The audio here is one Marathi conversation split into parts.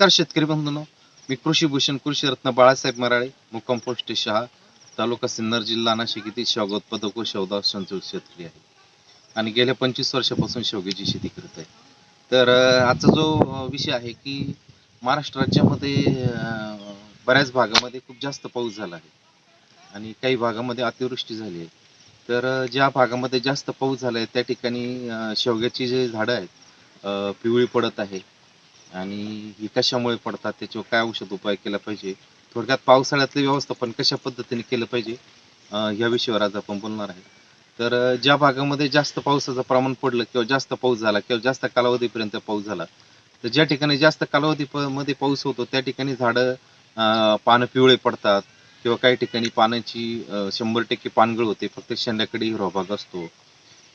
नमस्कार शेतकरी बंधूंनो. मी कृषी भूषण कृषी रत्न बाळासाहेब मराळे मुक्काम पोस्ट शहा तालुका सिन्नर जिल्हा नाशिक येथील शेवगा उत्पादक व शेवदा संतोष शेतकरी आहे. आणि गेल्या पंचवीस वर्षापासून शेवग्याची शेती करत आहे. तर आजचा जो विषय आहे की महाराष्ट्र राज्यामध्ये बऱ्याच भागामध्ये खूप जास्त पाऊस झाला आहे. आणि काही भागामध्ये अतिवृष्टी झाली आहे. तर ज्या भागामध्ये जास्त पाऊस झाला आहे त्या ठिकाणी शेवग्याची जे झाडं आहेत पिवळी पडत आहे. आणि ही कशामुळे पडतात त्याच्यावर काय औषध उपाय केला पाहिजे? थोडक्यात पावसाळ्यातलं व्यवस्थापन कशा पद्धतीने केलं पाहिजे या विषयावर आज आपण बोलणार आहे. तर ज्या भागामध्ये जास्त पावसाचं प्रमाण पडलं किंवा जास्त पाऊस झाला किंवा जास्त कालावधीपर्यंत पाऊस झाला तर ज्या ठिकाणी जास्त कालावधी मध्ये पाऊस होतो त्या ठिकाणी झाडं पानं पिवळे पडतात किंवा काही ठिकाणी पानाची शंभर टक्के पानगळ होते फक्त शेंड्याकडे हिरवा भाग असतो.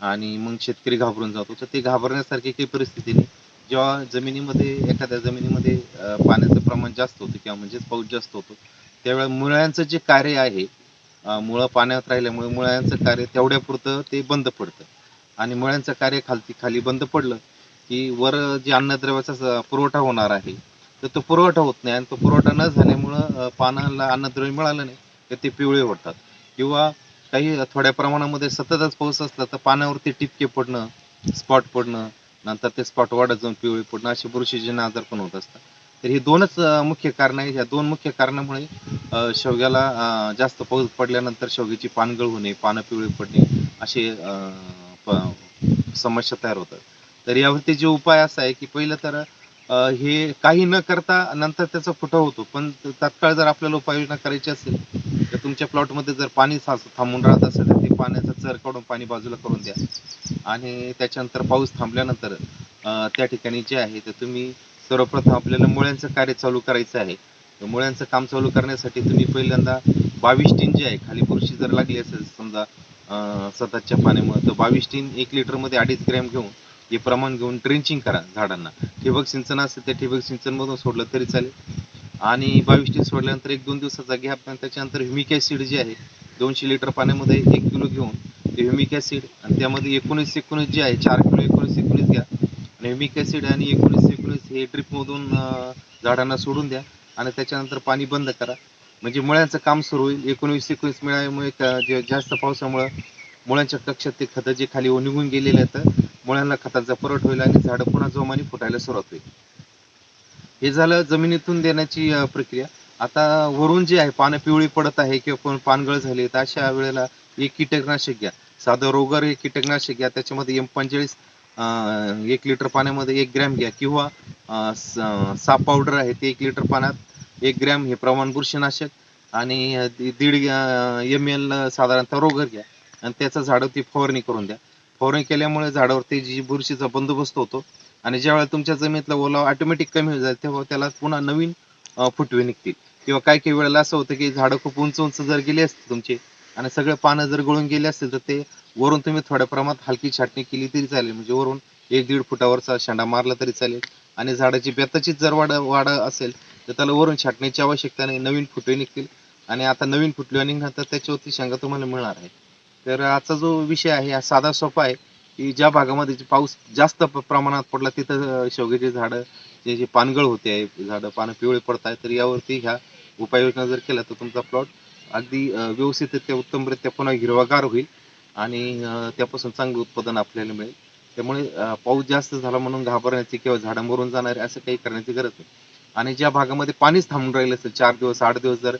आणि मग शेतकरी घाबरून जातो. तर ते घाबरण्यासारखी काही परिस्थिती नाही. जेव्हा जमिनीमध्ये एखाद्या जमिनीमध्ये पाण्याचं प्रमाण जास्त होतं किंवा म्हणजेच पाऊस जास्त होतो त्यावेळेला मुळ्यांचं जे कार्य आहे मुळं पाण्यात राहिल्यामुळे मुळ्यांचं कार्य तेवढ्यापुरतं ते बंद पडतं. आणि मुळ्यांचं कार्य खालती खाली बंद पडलं की वर जे अन्नद्रव्याचा पुरवठा होणार आहे तर तो पुरवठा होत नाही आणि तो पुरवठा न झाल्यामुळं पानाला अन्नद्रव्य मिळालं नाही तर ते पिवळे होतात किंवा काही थोड्या प्रमाणामध्ये सततच पाऊस असला तर पाण्यावरती टिपके पडणं स्पॉट पडणं नंतर ते स्पॉट वाढत जाऊन पिवळी पडणं असे बुरशीजन्य आजार पण होत असतात. तर ही दोनच मुख्य कारण आहेत. ह्या दोन मुख्य कारणामुळे शेवग्याला जास्त पाऊस पडल्यानंतर शेवग्याची पानगळ होणे पानं पिवळी पडणे असे समस्या तयार होतात. तर यावरती जे उपाय असा आहे की पहिलं तर हे काही न करता नंतर त्याचा फुटा होतो. पण तात्काळ जर आपल्याला उपाययोजना करायची असेल तर तुमच्या प्लॉटमध्ये जर पाणी थांबून राहत असेल तर ते पाण्याचा चर काढून पाणी बाजूला करून द्या. आणि त्याच्यानंतर पाऊस थांबल्यानंतर त्या ठिकाणी जे आहे ते तुम्ही सर्वप्रथम आपल्याला मुळ्यांचं कार्य चालू करायचं आहे. तर मुळ्यांचं काम चालू करण्यासाठी तुम्ही पहिल्यांदा बावीस टीन जे आहे खाली बुरशी जर लागली असेल समजा सततच्या पाण्यामुळे तर बावीस टीन एक लिटरमध्ये अडीच ग्रॅम घेऊन हे प्रमाण घेऊन ड्रेंचिंग करा झाडांना. ठिबक सिंचन असेल त्या ठिबक सिंचनमधून सोडलं तरी चालेल. आणि बावीस टीन सोडल्यानंतर एक दोन दिवसाचा गॅप त्याच्यानंतर ह्युमिक ॲसिड जे आहे दोनशे लिटर पाण्यामध्ये एक किलो घेऊन ते ह्युमिक ॲसिड आणि त्यामध्ये एकोणीस एकोणीस जे आहे चार किलो एकोणीस एकोणीस घ्या. आणि ह्युमिक ॲसिड आणि एकोणीस एकोणीस हे ड्रिपमधून झाडांना सोडून द्या आणि त्याच्यानंतर पाणी बंद करा. म्हणजे मुळ्यांचं काम सुरू होईल. एकोणीस एकोणीस मिळाल्यामुळे जे जास्त पावसामुळं मुळ्यांच्या कक्षात ते खतं जे खाली निघून गेलेले आहेत मुळ्यांना खताचा परट होईल आणि झाडं पुन्हा जोमाने फुटायला सुरुवात होईल. हे झालं जमिनीतून देण्याची अं, प्रक्रिया. आता वरून जे आहे पानं पिवळी पडत आहे किंवा कोण पानगळ झाली तर अशा वेळेला एक कीटकनाशक घ्या. साधं रोगर हे कीटकनाशक घ्या. त्याच्यामध्ये एम पंचेचाळीस एक लिटर पाण्यामध्ये एक ग्रॅम घ्या. किंवा अं, स- साप पावडर आहे ते एक लिटर पाण्यात एक ग्रॅम हे प्रमाण बुरशीनाशक आणि अं, दि- दीड एम एल साधारणतः रोगर घ्या. आणि त्याचा झाडावरती फवारणी करून द्या. फवारणी केल्यामुळे झाडावरती जी बुरशीचा बंदोबस्त होतो आणि ज्यावेळेला तुमच्या जमिनीतला ओलावा ऑटोमॅटिक कमी होईल जाईल तेव्हा त्याला पुन्हा नवीन फुटवे निघतील. किंवा काही काही वेळेला असं होतं की झाडं खूप उंच उंच जर गेली असतील तुमचे आणि सगळे पानं जर गळून गेले असतील तर ते वरून तुम्ही थोड्या प्रमाणात हलकी छाटणी केली तरी चालेल. म्हणजे वरून एक दीड फुटावरचा शेंडा मारला तरी चालेल. आणि झाडाची बेताचीच जर वाढ वाढ असेल तर त्याला वरून छाटण्याची आवश्यकता नाही. नवीन फुटवे निघतील. आणि आता नवीन फुटवे निघणार तर त्याच्यावरती शेंगा तुम्हाला मिळणार आहे. तर आजचा जो विषय आहे हा साधा सोपा आहे. की ज्या भागामध्ये जे पाऊस जास्त प्रमाणात पडला तिथं शेवग्याचे झाडं जे जे पानगळ होते आहे झाडं पानं पिवळे पडत आहेत तर यावरती ह्या उपाययोजना जर केल्या तर तुमचा प्लॉट अगदी व्यवस्थितरित्या उत्तमरित्या पुन्हा हिरवागार होईल आणि त्यापासून चांगलं उत्पादन आपल्याला मिळेल. त्यामुळे पाऊस जास्त झाला म्हणून घाबरण्याची किंवा झाडं मरून जाणारे असं काही करण्याची गरज नाही. आणि ज्या भागामध्ये पाणीच थांबून राहिलं असेल चार दिवस आठ दिवस जर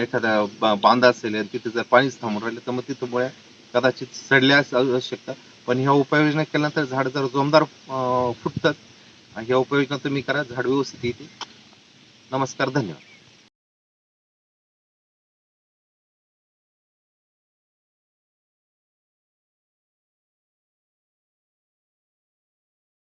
एखादा बा- बांधा असेल तिथे जर पाणीच थांबून राहिलं तर मग तिथं मुळ्या कदाचित सडल्या असू शकतात. पण ह्या उपाययोजना केल्यानंतर झाड जर जोमदार फुटतात ह्या उपाययोजना तुम्ही करा झाड व्यवस्थित येते नमस्कार धन्यवाद.